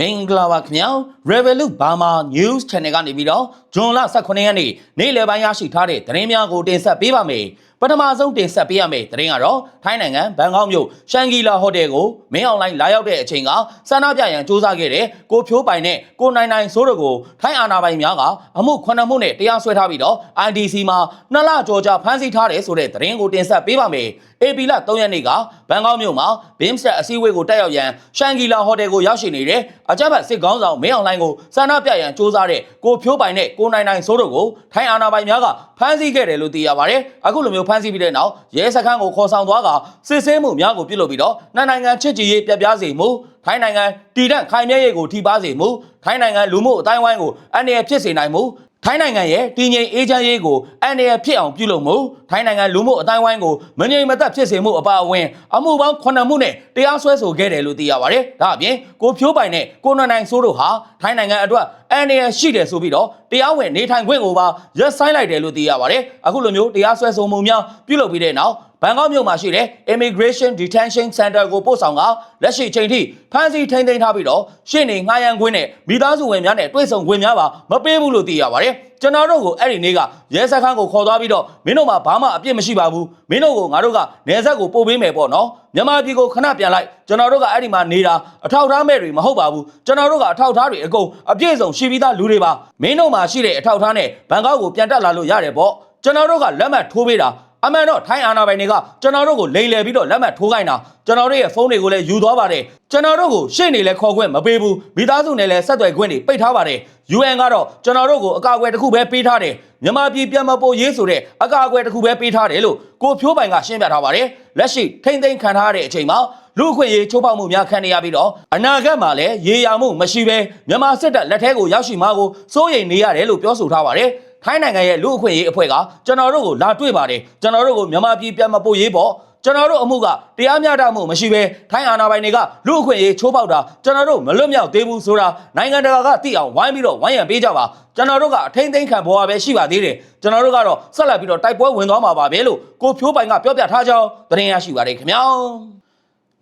မင်္ဂလာပါခင်ဗျာ Revolut Burma News Channel ကနေပြီးတော့ဇွန်လ18ရက်နေ့နေ့လယ်ပိုင်းရရှိထားတဲ့သတင်းများကိုတင်ဆက်ပေးပါမယ် ပထမဆုံးတင်ဆက်ပေးရမယ့်သတင်းကတော့ထိုင်းနိုင်ငံဘန်ကောက်မြို့ရှန်ဂီလာဟိုတယ်ကိုမင်းအွန်လိုင်းလာရောက်တဲ့အချိန်ကဆန္ဒပြရန်စ조사ခဲ့တဲ့ကိုဖြိုးပိုင်နဲ့ကိုနိုင်နိုင်စိုးတို့ကိုထိုင်းအာဏာပိုင်များကအမှု9မှုနဲ့တရားစွဲထားပြီးတော့ IDC မှာနှစ်လကျော်ကြာဖမ်းဆီးထားတယ်ဆိုတဲ့သတင်းကိုတင်ဆက်ပေးပါမယ် AP လ3ရက်နေ့ကဘန်ကောက်မြို့မှာဘင်းစတက်အစည်းအဝေးကိုတက်ရောက်ရန်ရှန်ဂီလာဟိုတယ်ကိုရောက်ရှိနေတဲ့အကြမ်းဖက်စစ်ကောင်းဆောင်မင်းအောင်လှိုင်းကိုဆန္ဒပြရန်စ조사တဲ့ကိုဖြိုးပိုင်နဲ့ကိုနိုင်နိုင်စိုးတို့ကိုထိုင်းအာဏာပိုင်များကဖမ်းဆီးခဲ့တယ်လို့သိရပါတယ်။အခုလိုမျိုး ဖမ်းဆီးပြီးတဲ့နောက်ရဲစခန်းကိုခေါ်ဆောင်သွားကစစ်ဆေးမှုများကိုပြုလုပ်ပြီးတော့နှစ်နိုင်ငံချစ်ကြည်ရေးပြပြစေမှုထိုင်းနိုင်ငံတည်တံ့ခိုင်မြဲရေးကိုထိပါစေမှုထိုင်းနိုင်ငံလူမှုအတိုင်းဝိုင်းကိုအန္တရာယ်ဖြစ်စေနိုင်မှု ထိုင်းနိုင်ငံရဲ့တည်ငြိမ်အေးချမ်းရေးကိုအန္တရာယ်ဖြစ်အောင်ပြုလုပ်မှုထိုင်းနိုင်ငံလူမှုအတိုင်းဝိုင်းကိုမငြိမ်မသက်ဖြစ်စေမှုအပါအဝင်အမှုပေါင်း9မှုနဲ့တရားစွဲဆိုခဲ့တယ်လို့သိရပါတယ်။ဒါအပြင်ကိုဖြိုးပိုင်နဲ့ကိုနွန်နိုင်စိုးတို့ဟာထိုင်းနိုင်ငံအတွက်အန္တရာယ်ရှိတယ်ဆိုပြီးတော့တရားဝင်နေထိုင်ခွင့်ကိုပါရပ်ဆိုင်းလိုက်တယ်လို့သိရပါတယ်။အခုလိုမျိုးတရားစွဲဆိုမှုများပြုလုပ်ပြီးတဲ့နောက် ဘန်ကောက်မြို့မှာရှိတဲ့ Immigration Detention Center ကိုပို့ဆောင်ကလက်ရှိချိန်ထိဖမ်းဆီးထိန်းသိမ်းထားပြီးတော့ရှင်းနေငှားရမ်းခွင့်နဲ့မိသားစုဝင်များနဲ့တွေ့ဆုံခွင့်များပါမပေးဘူးလို့သိရပါတယ်။ကျွန်တော်တို့ကိုအဲ့ဒီနေ့ကရဲစခန်းကိုခေါ်သွားပြီးတော့မင်းတို့မှာဘာမှအပြစ်မရှိပါဘူး။မင်းတို့ကိုငါတို့ကနေဆက်ကိုပို့ပေးမယ်ပေါ့နော်။မြန်မာပြည်ကိုခဏပြန်လိုက်ကျွန်တော်တို့ကအဲ့ဒီမှာနေတာအထောက်ထားမဲ့တွေမဟုတ်ပါဘူး။ကျွန်တော်တို့ကအထောက်ထားတွေအကုန်အပြည့်စုံရှိပြီးသားလူတွေပါ။မင်းတို့မှာရှိတဲ့အထောက်ထားနဲ့ဘန်ကောက်ကိုပြန်တက်လာလို့ရတယ်ပေါ့။ကျွန်တော်တို့ကလက်မှတ်ထိုးပေးတာ အမှန်တော့ထိုင်းအာဏာပိုင်တွေကကျွန်တော်တို့ကိုလိန်လည်ပြီးတော့လက်မှတ်ထိုးခိုင်းတာကျွန်တော်တို့ရဲ့ဖုန်းတွေကိုလည်းယူသွားပါတယ်ကျွန်တော်တို့ကိုရှေ့နေလည်းခေါ်ခွင့်မပေးဘူးမိသားစုနဲ့လည်းဆက်သွယ်ခွင့်တွေပိတ်ထားပါတယ် UN ကတော့ကျွန်တော်တို့ကိုအကာအကွယ်တစ်ခုပဲပေးထားတယ်မြန်မာပြည်ပြန်မပို့ရေးဆိုတဲ့အကာအကွယ်တစ်ခုပဲပေးထားတယ်လို့ကိုဖြိုးပိုင်ကရှင်းပြထားပါတယ်လက်ရှိထိမ့်သိမ်းခံထားရတဲ့အချိန်မှာလူအခွင့်ရေးချိုးဖောက်မှုများခံနေရပြီးတော့အနာဂတ်မှာလည်းရေယာမှုမရှိဘဲမြန်မာစစ်တပ်လက်ထဲကိုရောက်ရှိမှာကိုစိုးရိမ်နေရတယ်လို့ပြောဆိုထားပါတယ် ထိုင်းနိုင်ငံရဲ့လူအခွင့်အရေးအဖွဲ့ကကျွန်တော်တို့ကိုလာတွေ့ပါတယ်ကျွန်တော်တို့ကိုမြန်မာပြည်ပြန်မပို့ရေးပေါ့ကျွန်တော်တို့အမှုကတရားမျှတမှုမရှိဘဲထိုင်းအာဏာပိုင်တွေကလူအခွင့်အရေးချိုးဖောက်တာကျွန်တော်တို့မလွတ်မြောက်သေးဘူးဆိုတာနိုင်ငံတကာကသိအောင်ဝိုင်းပြီးတော့ဝိုင်းရံပေးကြပါကျွန်တော်တို့ကအထိမ့်သိမ့်ခံပေါ်ရပဲရှိပါသေးတယ်ကျွန်တော်တို့ကတော့ဆက်လက်ပြီးတော့တိုက်ပွဲဝင်သွားမှာပါပဲလို့ကိုဖြိုးပိုင်ကပြောပြထားကြောင်းသတင်းရရှိပါတယ်ခင်ဗျာ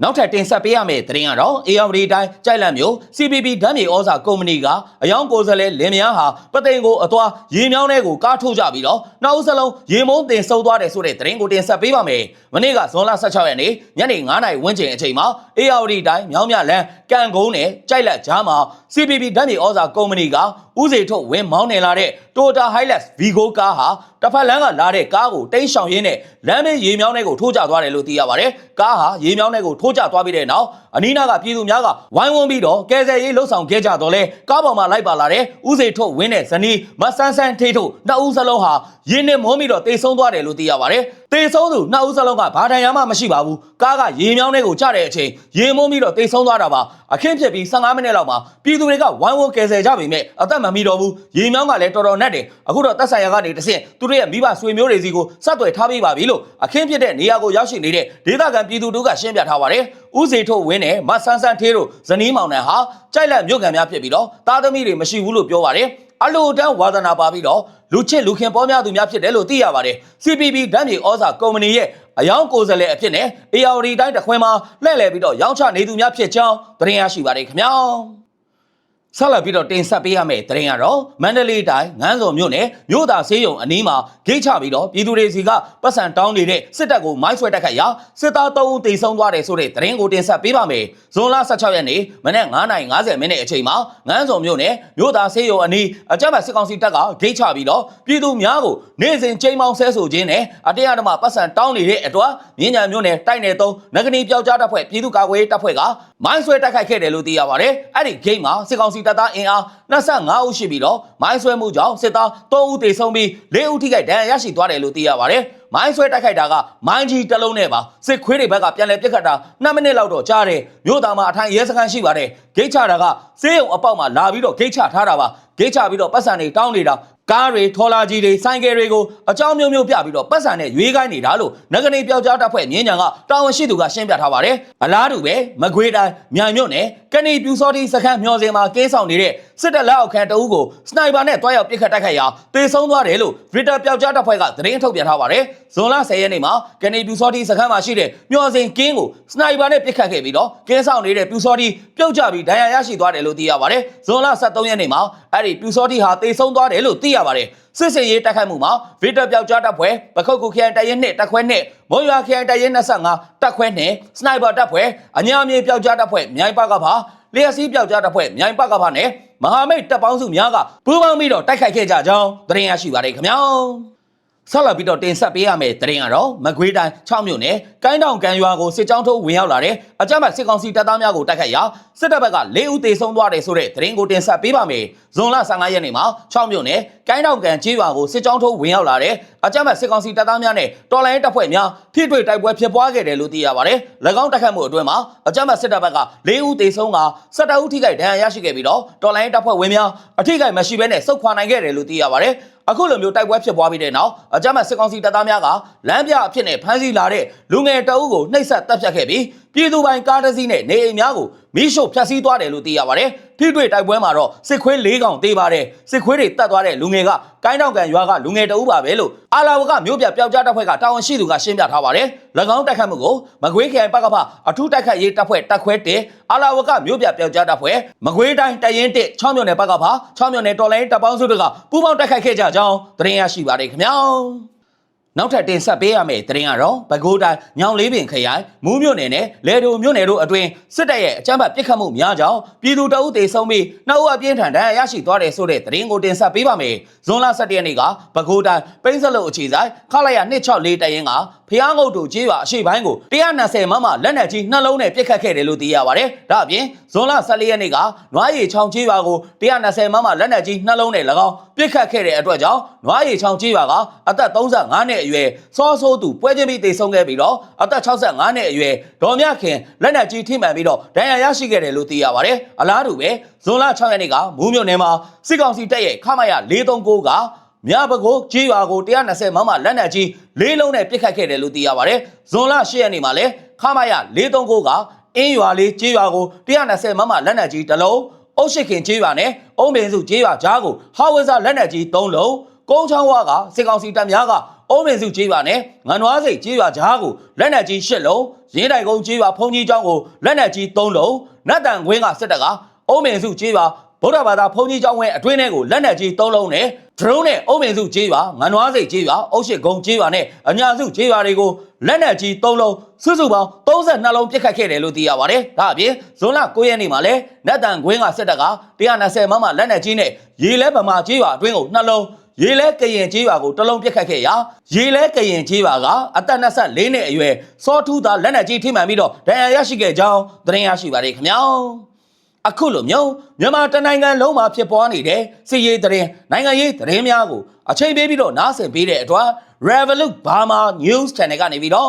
နောက်ထပ်တင်ဆက်ပေးရမယ့်သတင်းကတော့ ARD တိုင်းကြိုက်လန့်မျိုး CPP ဓာတ်မြေဩဇာကုမ္ပဏီကအယောင်ကိုယ်စားလှယ်လင်မယားဟာပသိမ်ကိုအသွားရေမြောင်းထဲကိုကားထုတ်ကြပြီးတော့နောက်ဦးစလုံးရေမုံတင်ဆုပ်သွားတယ်ဆိုတဲ့သတင်းကိုတင်ဆက်ပေးပါမယ်။မနေ့ကဇွန်လ16ရက်နေ့ညနေ9:00နာရီဝန်းကျင်အချိန်မှာ ARD တိုင်းမြောင်းမြလန်းကံကုန်းနဲ့ကြိုက်လက်ကြားမှာ CPP ဓာတ်မြေဩဇာကုမ္ပဏီကဥစေထုတ်ဝင်းမောင်းနေလာတဲ့ Toyota Hilux Vigo ကားဟာတစ်ဖက်လမ်းကလာတဲ့ကားကိုတိမ်းရှောင်ရင်းနဲ့လမ်းဘေးရေမြောင်းထဲကိုထိုးကျသွားတယ်လို့သိရပါတယ်။ကားဟာရေမြောင်းထဲကိုထိုးကျသွားပြီးတဲ့နောက်အနီးနားကပြည်သူများကဝိုင်းဝန်းပြီးတော့ကယ်ဆယ်ရေးလှုပ်ဆောင်ခဲ့ကြတော့လဲကားပေါ်မှာလိုက်ပါလာတဲ့ဥစေထုတ်ဝင်းနဲ့ဇနီးမဆန်းဆန်းထေးထုတ်နှစ်ဦးစလုံးဟာရင်းနဲ့မုန်းပြီးတော့တေဆုံးသွားတယ်လို့သိရပါတယ်။ တေဆုံးသူနှစ်ဦးစလုံးကဘာတန်ရမှမရှိပါဘူး။ကားကရေမြောင်းထဲကိုကျတဲ့အချိန်ရေမုန်းပြီးတော့တေဆုံးသွားတာပါ။အခင်းဖြစ်ပြီး15မိနစ်လောက်မှာပြည်သူတွေကဝိုင်းဝန်းကယ်ဆယ်ကြပေမဲ့အသက်မမီတော့ဘူး။ရေမြောင်းကလည်းတော်တော်နက်တယ်။အခုတော့တက်ဆိုင်ရာကနေတဆင့်သူတို့ရဲ့မိဘဆွေမျိုးတွေစီကိုဆက်သွယ်ထားပေးပါပြီလို့အခင်းဖြစ်တဲ့နေရာကိုရောက်ရှိနေတဲ့ဒေသခံပြည်သူတို့ကရှင်းပြထားပါတယ်။ဥစေထုတ်ဝင်းနဲ့မဆန်းဆန်းထေးတို့ဇနီးမောင်နှံဟာကြိုက်လက်မြို့ခံများဖြစ်ပြီးတော့သားသမီးတွေမရှိဘူးလို့ပြောပါတယ်။ အလိုတန်းဝါသနာပါပြီးတော့လူချစ်လူခင်ပေါ်များသူများဖြစ်တယ်လို့သိရပါတယ်။ CPB ဓာတ်မြေဩဇာကုမ္ပဏီရဲ့အယောင်ကိုယ်စားလှယ်အဖြစ်နဲ့ ARD တိုင်းတခွင်မှာလှည့်လည်ပြီးတော့ရောင်းချနေသူများဖြစ်ကြောင်းသတင်းရရှိပါတယ်ခင်ဗျာ။ ဆက်လက်ပြီးတော့တင်ဆက်ပေးရမယ့်သတင်းကတော့မန္တလေးတိုင်းငန်းစုံမြို့နယ်မြို့သားဆေးရုံအနီးမှာဂိတ်ချပြီးတော့ပြည်သူတွေစီကပတ်စံတောင်းနေတဲ့စစ်တပ်ကိုမိုင်းဆွဲတက်ခတ်ရာစစ်သား3ဦးတေဆုံးသွားတယ်ဆိုတဲ့သတင်းကိုတင်ဆက်ပေးပါမယ်။ဇွန်လ16ရက်နေ့မနက်9:50မိနစ်အချိန်မှာငန်းစုံမြို့နယ်မြို့သားဆေးရုံအနီးအကြမ်းဖက်စစ်ကောင်စီတပ်ကဂိတ်ချပြီးတော့ပြည်သူများကိုနေ့စဉ်ချိန်မောင်းဆဲဆိုခြင်းနဲ့အတရားဓမ္မပတ်စံတောင်းနေတဲ့အတွက်မြင်းညာမြို့နယ်တိုက်နယ်3ငကနီပျောက်ကြားတပ်ဖွဲ့ပြည်သူ့ကာကွယ်ရေးတပ်ဖွဲ့ကမိုင်းဆွဲတက်ခတ်ခဲ့တယ်လို့သိရပါတယ်။အဲ့ဒီဂိတ်မှာစစ်ကောင်စီတပ်သားအင်အား25ဦးရှိပြီးတော့မိုင်းဆွဲမှုကြောင့်စစ်သား3ဦးသေဆုံးပြီး4ဦးထိခိုက်ဒဏ်ရာရရှိသွားတယ်လို့သိရပါတယ်။မိုင်းဆွဲတိုက်ခိုက်တာကမိုင်းကြီးတစ်လုံးနဲ့ပါစစ်ခွေးတွေဘက်ကပြန်လဲပြစ်ခတ်တာ2မိနစ်လောက်တော့ကြားတယ်မြို့သားမှာအထိုင်ရဲစခန်းရှိပါတယ်ဂိတ်ချတာကစေးရုံအပေါက်မှာလာပြီးတော့ဂိတ်ချထားတာပါဂိတ်ချပြီးတော့ပတ်စံတွေတောင်းနေတာ ကားတွေထော်လာကြီးတွေဆိုင်ကယ်တွေကိုအကြောင်းမျိုးမျိုးပြပြီးတော့ပတ်စံနဲ့ရွေးခိုင်းနေတာလို့ငကနေပြောက်ကြားတပ်ဖွဲ့မြင်းညာကတာဝန်ရှိသူကရှင်းပြထားပါတယ်အလားတူပဲမကွေးတိုင်းမြိုင်မြို့နယ်ကဏီပြူစောတိစခန်းမျောစင်မှာကင်းဆောင်နေတဲ့ စစ်တပ်လက်အောက်ခံတအုပ်ကိုစနိုက်ပါနဲ့တွားရောက်ပစ်ခတ်တိုက်ခိုက်ရာတေဆုံးသွားတယ်လို့ဗီတာပျောက်ကြားတပ်ဖွဲ့ကသတင်းထုတ်ပြန်ထားပါတယ်ဇွန်လ10ရက်နေ့မှာကနေပြူစောတိစခန်းမှာရှိတဲ့မျော်စင်ကင်းကိုစနိုက်ပါနဲ့ပစ်ခတ်ခဲ့ပြီးတော့ကင်းဆောင်နေတဲ့ပြူစောတိပြုတ်ကျပြီးဒဏ်ရာရရှိသွားတယ်လို့သိရပါတယ်ဇွန်လ13ရက်နေ့မှာအဲ့ဒီပြူစောတိဟာတေဆုံးသွားတယ်လို့သိရပါတယ်စစ်စင်ရေးတိုက်ခိုက်မှုမှာဗီတာပျောက်ကြားတပ်ဖွဲ့ပခုတ်ကူခရိုင်တရင်နှစ်တပ်ခွဲနှစ်မွန်ရွာခရိုင်တရင်25တပ်ခွဲနှစ်စနိုက်ပါတပ်ဖွဲ့အညာမြေပျောက်ကြားတပ်ဖွဲ့မြိုင်ပါကပါလျှက်စီးပျောက်ကြားတပ်ဖွဲ့မြိုင်ပါကပါနဲ့ မဟာမိတ်တပ်ပေါင်းစုများကပူးပေါင်းပြီးတော့တိုက်ခိုက်ခဲ့ကြကြောင်းသတင်းရရှိပါတယ်ခင်ဗျာ ဆက်လက်ပြီးတော့တင်ဆက်ပေးရမယ့်သတင်းကတော့မကွေးတိုင်း6မြို့နယ်ကိုင်းတောင်ကန်ရွာကိုစစ်ကြောင်းထိုးဝင်ရောက်လာတဲ့အကြမ်းဖက်စစ်ကောင်စီတပ်သားများကိုတိုက်ခိုက်ရာစစ်တပ်ဘက်က၄ဦးသေဆုံးသွားတယ်ဆိုတဲ့သတင်းကိုတင်ဆက်ပေးပါမယ်။ဇွန်လ15ရက်နေ့မှာ6မြို့နယ်ကိုင်းတောင်ကန်ကျေးရွာကိုစစ်ကြောင်းထိုးဝင်ရောက်လာတဲ့အကြမ်းဖက်စစ်ကောင်စီတပ်သားများနဲ့တော်လိုင်းတပ်ဖွဲ့များထိတွေ့တိုက်ပွဲဖြစ်ပွားခဲ့တယ်လို့သိရပါတယ်။၎င်းတိုက်ခိုက်မှုအတွင်းမှာအကြမ်းဖက်စစ်တပ်ဘက်က၄ဦးသေဆုံးက17ဦးထိခိုက်ဒဏ်ရာရရှိခဲ့ပြီးတော့တော်လိုင်းတပ်ဖွဲ့ဝင်များအထိခိုက်မရှိဘဲနဲ့စုခွာနိုင်ခဲ့တယ်လို့သိရပါတယ်။ အခုလိုမျိုးတိုက်ပွဲဖြစ်ပွားပြီးတဲ့နောက်အကြမ်းဖက်စစ်ကောင်စီတပ်သားများကလမ်းပြအဖြစ်နဲ့ဖမ်းဆီးလာတဲ့လူငယ်တအုပ်ကိုနှိပ်စက်တပ်ဖြတ်ခဲ့ပြီးပြည်သူပိုင်ကားတစ်စီးနဲ့နေအိမ်များကိုမိရှို့ဖျက်ဆီးသွားတယ်လို့သိရပါတယ်။ ထိတွေ့တိုက်ပွဲမှာတော့စစ်ခွေး၄កောင်သေးပါတယ်။စစ်ခွေးတွေတတ်သွားတဲ့လူငယ်ကကိုင်းတောင်ကန်ရွာကလူငယ်တအုပ်ပါပဲလို့အာလာဝကမြို့ပြပျောက်ကြားတပ်ဖွဲ့ကတာဝန်ရှိသူကရှင်းပြထားပါတယ်။၎င်းတိုက်ခတ်မှုကိုမကွေးခရိုင်ပကဖအထူးတိုက်ခတ်ရေးတပ်ဖွဲ့တပ်ခွဲတဲ့အာလာဝကမြို့ပြပျောက်ကြားတပ်ဖွဲ့မကွေးတိုင်းတရင်တစ်6မြို့နယ်ပကဖ6မြို့နယ်တော်လိုင်းတပ်ပေါင်းစုတို့ကပူးပေါင်းတိုက်ခိုက်ခဲ့ကြကြောင်းသတင်းရရှိပါတယ်ခင်ဗျာ။ နောက်ထပ်တင်ဆက်ပေးရမယ့်သတင်းကတော့ပဲခူးတိုင်းညောင်လေးပင်ခရိုင်မူးမြို့နယ်နဲ့လေဒိုမြို့နယ်တို့အတွင်းစစ်တပ်ရဲ့အကြမ်းဖက်ပစ်ခတ်မှုများကြောင့်ပြည်သူတအုပ်တေဆုံးပြီးနှစ်ဦးအပြင်းထန်ဒဏ်ရာရရှိသွားတယ်ဆိုတဲ့သတင်းကိုတင်ဆက်ပေးပါမယ်။ဇွန်လ17ရက်နေ့ကပဲခူးတိုင်းပိန်းစလုတ်အခြေဆိုင်ခလာရ264တရင်ကဖျားငုတ်တို့ကျေးရွာအရှိပိုင်းကို120မမလက်နက်ကြီးနှလုံးနဲ့ပစ်ခတ်ခဲ့တယ်လို့သိရပါတယ်။ဒါအပြင်ဇွန်လ14ရက်နေ့ကနွားရီချောင်ကျေးရွာကို120မမလက်နက်ကြီးနှလုံးနဲ့၎င်းပစ်ခတ်ခဲ့တဲ့အတွက်ကြောင့်နွားရီချောင်ကျေးရွာကအသက်35နှစ်အရွယ်စောဆိုးသူပွဲချင်းပြီးတေဆုံးခဲ့ပြီးတော့အသက်65နှစ်အရွယ်ဒေါ်မြခင်လက်နက်ကြီးထိမှန်ပြီးတော့ဒဏ်ရာရရှိခဲ့တယ်လို့သိရပါတယ်။အလားတူပဲဇွန်လ6ရက်နေ့ကမူးမြို့နယ်မှာစစ်ကောင်စီတပ်ရဲ့ခမရ439ကမြဘကိုကြီးရွာကို120မမလက်နက်ကြီးလေးလုံးနဲ့ပစ်ခတ်ခဲ့တယ်လို့သိရပါတယ်။ဇွန်လ10ရက်နေ့မှာလည်းခမရ439ကအင်းရွာလေးကြီးရွာကို120မမလက်နက်ကြီးတစ်လုံးအုတ်ရှိခင်ကြီးရွာနဲ့အုံးပင်စုကြီးရွာကြားကိုဟာဝိဇာလက်နက်ကြီး3လုံးကုန်းချောင်းဝါကစစ်ကောင်စီတပ်များက အုံးပင်စုကြီးရွာနဲ့ငန်ဝါစိတ်ကြီးရွာကြားကိုလက်နက်ကြီး၈လုံးရင်းတိုင်ကုန်းကြီးရွာဖုန်ကြီးကျောင်းကိုလက်နက်ကြီး3လုံးနတ်တန်ခွင်းကစစ်တပ်ကအုံးပင်စုကြီးရွာဗုဒ္ဓဘာသာဘုန်းကြီးကျောင်းဝင်းအတွင်းထဲကိုလက်နက်ကြီး၃လုံးနဲ့ drone နဲ့အုံပင်စုကျေးရွာငန်နွားစိတ်ကျေးရွာအုတ်ရှိကုန်းကျေးရွာနဲ့အညာစုကျေးရွာတွေကိုလက်နက်ကြီး၃လုံးစုစုပေါင်း32လုံးပစ်ခတ်ခဲ့တယ်လို့သိရပါတယ်။ဒါအပြင်ဇွန်လ9ရက်နေ့မှာလည်းနတ်တန်ခွင်းကစစ်တပ်က120မမလက်နက်ကြီးနဲ့ရေလဲဗမာကျေးရွာအတွင်းကိုနှလုံး ရေလဲကရင်ကျေးရွာကိုတစ်လုံးပစ်ခတ်ခဲ့ရာရေလဲကရင်ကျေးရွာကအသက်24နှစ်အရွယ်စောထူးသားလက်နက်ကြီးထိမှန်ပြီးတော့ဒဏ်ရာရရှိခဲ့ကြောင်းသတင်းရရှိပါတယ်ခင်ဗျာ။အခုလိုမျိုးမြန်မာတနိုင်ငံလုံးမှာဖြစ်ပွားနေတဲ့စစ်ရေးသတင်းနိုင်ငံရေးသတင်းများကိုအချိန်ပေးပြီးတော့နားဆင်ပေးတဲ့အတွက် Revolut Burma News Channel ကနေပြီးတော့